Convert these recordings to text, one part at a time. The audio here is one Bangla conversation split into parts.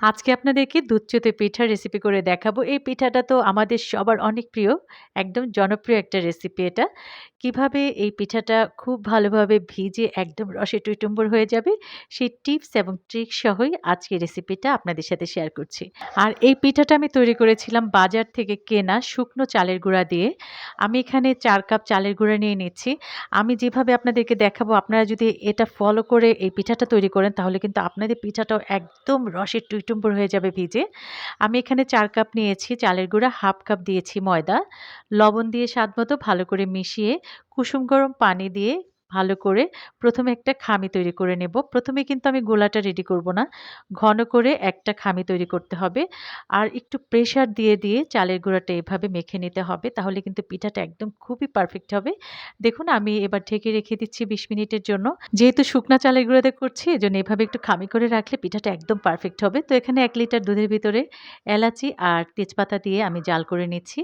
আজকে আপনাদেরকে দুধ-চিতই পিঠার রেসিপি করে দেখাবো। এই পিঠাটা তো আমাদের সবার অনেক প্রিয়। একদম জনপ্রিয় একটা রেসিপি এটা। কীভাবে এই পিঠাটা খুব ভালোভাবে ভিজে একদম রসে টুইটুম্বর হয়ে যাবে, সেই টিপস এবং ট্রিক সহই আজকে রেসিপিটা আপনাদের সাথে শেয়ার করছি। আর এই পিঠাটা আমি তৈরি করেছিলাম বাজার থেকে কেনা শুকনো চালের গুঁড়া দিয়ে। আমি এখানে চার কাপ চালের গুঁড়া নিয়ে নিচ্ছি। আমি যেভাবে আপনাদেরকে দেখাবো আপনারা যদি এটা ফলো করে এই পিঠাটা তৈরি করেন তাহলে কিন্তু আপনাদের পিঠাটাও একদম রসের রসে টইটুম্বর হয়ে যাবে ভিজে। আমি এখানে চার কাপ নিয়েছি চালের গুঁড়া, হাফ কাপ দিয়েছি ময়দা। লবণ দিয়ে স্বাদ মতো ভালো করে মিশিয়ে কুসুম গরম পানি দিয়ে ভালো করে প্রথমে একটা খামি তৈরি করে নেব। প্রথমে কিন্তু আমি গোলাটা রেডি করব না। ঘন করে একটা খামি তৈরি করতে হবে। আর একটু প্রেশার দিয়ে, দিয়ে চালের গুঁড়াটা এভাবে মেখে নিতে হবে। তাহলে কিন্তু পিঠাটা একদম খুবই পারফেক্ট হবে। দেখুন আমি এবার ঢেকে রেখে দিচ্ছি ২০ মিনিটের জন্য। যেহেতু শুকনা চালের গুঁড়াতে করছি এজন্য এভাবে একটু খামি করে রাখলে পিঠাটা একদম পারফেক্ট হবে। তো এখানে এক লিটার দুধের ভিতরে এলাচি আর তেজপাতা দিয়ে আমি জাল করে নিচ্ছি।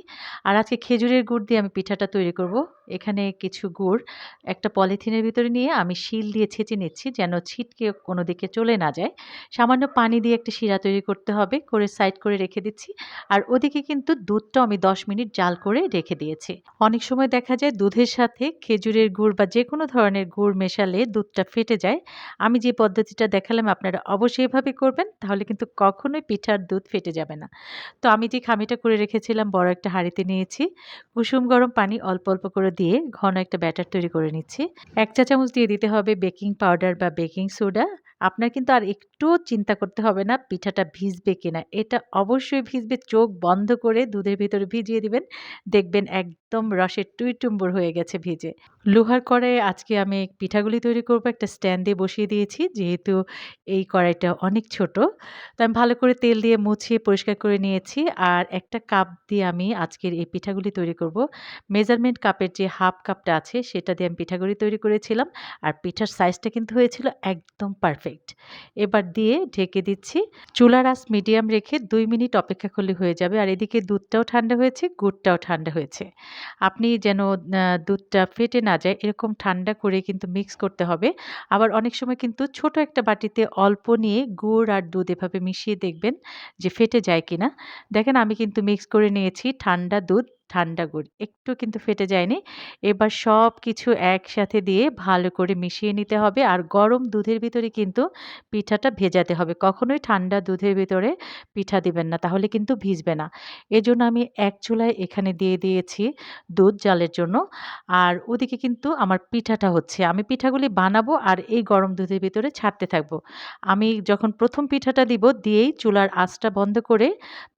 আর আজকে খেজুরের গুড় দিয়ে আমি পিঠাটা তৈরি করব। এখানে কিছু গুড় একটা পলিথিনের ভিতরে নিয়ে আমি শিল দিয়ে ছেঁচে নিচ্ছি যেন ছিটকে কোনো দিকে চলে না যায়। সামান্য পানি দিয়ে একটা শিরা তৈরি করতে হবে, করে সাইড করে রেখে দিচ্ছি। আর ওদিকে কিন্তু দুধটা আমি ১০ মিনিট জাল করে রেখে দিয়েছি। অনেক সময় দেখা যায় দুধের সাথে খেজুরের গুড় বা যে কোনো ধরনের গুড় মেশালে দুধটা ফেটে যায়। আমি যে পদ্ধতিটা দেখালাম আপনারা অবশ্যই এভাবে করবেন তাহলে কিন্তু কখনোই পিঠার দুধ ফেটে যাবে না। তো আমি যে খামিটা করে রেখেছিলাম বড় একটা হাঁড়িতে নিয়েছি। কুসুম গরম পানি অল্প, অল্প করে দিয়ে ঘন একটা ব্যাটার তৈরি করে নিচ্ছি। এক চা চামচ দিয়ে দিতে হবে বেকিং পাউডার বা বেকিং সোডা। আপনার কিন্তু আর একটুও চিন্তা করতে হবে না, পিঠাটা ভিজবে কিনা। এটা অবশ্যই ভিজবে। চোখ বন্ধ করে দুধের ভিতরে ভিজিয়ে দিবেন। দেখবেন একদম রসের টইটুম্বর হয়ে গেছে ভিজে। লোহার কড়াইয়ে আজকে আমি পিঠাগুলি তৈরি করব, একটা স্ট্যান্ড বসিয়ে দিয়েছি। যেহেতু এই কড়াইটা অনেক ছোট। তো আমি ভালো করে তেল দিয়ে মুছিয়ে পরিষ্কার করে নিয়েছি। আর একটা কাপ দিয়ে আমি আজকের এই পিঠাগুলি তৈরি করব। মেজারমেন্ট কাপের যে হাফ কাপটা আছে, সেটা দিয়ে আমি পিঠাগুলি তৈরি করেছিলাম। আর পিঠার সাইজটা কিন্তু হয়েছিল একদম পারফেক্ট। এবার দিয়ে ঢেকে দিচ্ছি। চুলার আঁচ মিডিয়াম রেখে দুই মিনিট অপেক্ষা করলে হয়ে যাবে। আর এদিকে দুধটাও ঠান্ডা হয়েছে, গুড়টাও ঠান্ডা হয়েছে। আপনি যেন দুধটা ফেটে না যায় এরকম ঠান্ডা করে কিন্তু মিক্স করতে হবে। আবার অনেক সময় কিন্তু ছোট একটা বাটিতে অল্প নিয়ে গুড় আর দুধ এভাবে মিশিয়ে দেখবেন যে ফেটে যায় কিনা। দেখেন আমি কিন্তু মিক্স করে নিয়েছি ঠান্ডা দুধ, ঠান্ডা গুড়। একটু কিন্তু ফেটে যায়নি। এবার সব কিছু একসাথে দিয়ে ভালো করে মিশিয়ে নিতে হবে। আর গরম দুধের ভিতরে কিন্তু পিঠাটা ভেজাতে হবে। কখনোই ঠান্ডা দুধের ভিতরে পিঠা দিবেন না। তাহলে কিন্তু ভিজবে না। এজন্য আমি এক চুলায় এখানে দিয়ে দিয়েছি দুধ জালের জন্য। আর ওদিকে কিন্তু আমার পিঠাটা হচ্ছে। আমি পিঠাগুলি বানাবো আর এই গরম দুধের ভিতরে ছাড়তে থাকব। আমি যখন প্রথম পিঠাটা দিব, দিয়েই চুলার আঁচটা বন্ধ করে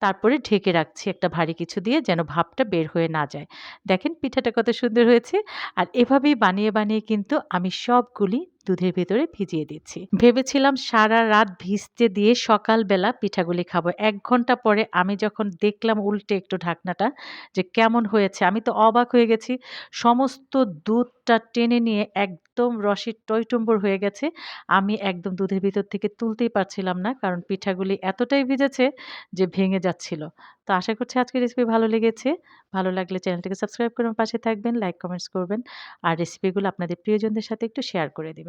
তারপরে ঢেকে রাখছি একটা ভারী কিছু দিয়ে, যেন বের হয়ে না যায়। দেখেন পিঠাটা কত সুন্দর হয়েছে। আর এভাবেই বানিয়ে, বানিয়ে কিন্তু আমি সবগুলি দুধের ভেতরে ভিজিয়ে দিচ্ছি। ভেবেছিলাম সারা রাত ভিজতে দিয়ে সকালবেলা পিঠাগুলি খাব। এক ঘণ্টা পরে আমি যখন দেখলাম উল্টে একটু ঢাকনাটা যে কেমন হয়েছে আমি তো অবাক হয়ে গেছি। সমস্ত দুধটা টেনে নিয়ে একদম রসে টইটুম্বর হয়ে গেছে। আমি একদম দুধের ভিতর থেকে তুলতেই পারছিলাম না। কারণ পিঠাগুলি এতটাই ভিজেছে যে ভেঙে যাচ্ছিল। তো আশা করছি আজকের রেসিপি ভালো লেগেছে। ভালো লাগলে চ্যানেলটিকে সাবস্ক্রাইব করে পাশে থাকবেন, লাইক কমেন্টস করবেন। আর রেসিপিগুলো আপনাদের প্রিয়জনদের সাথে একটু শেয়ার করে দিবেন।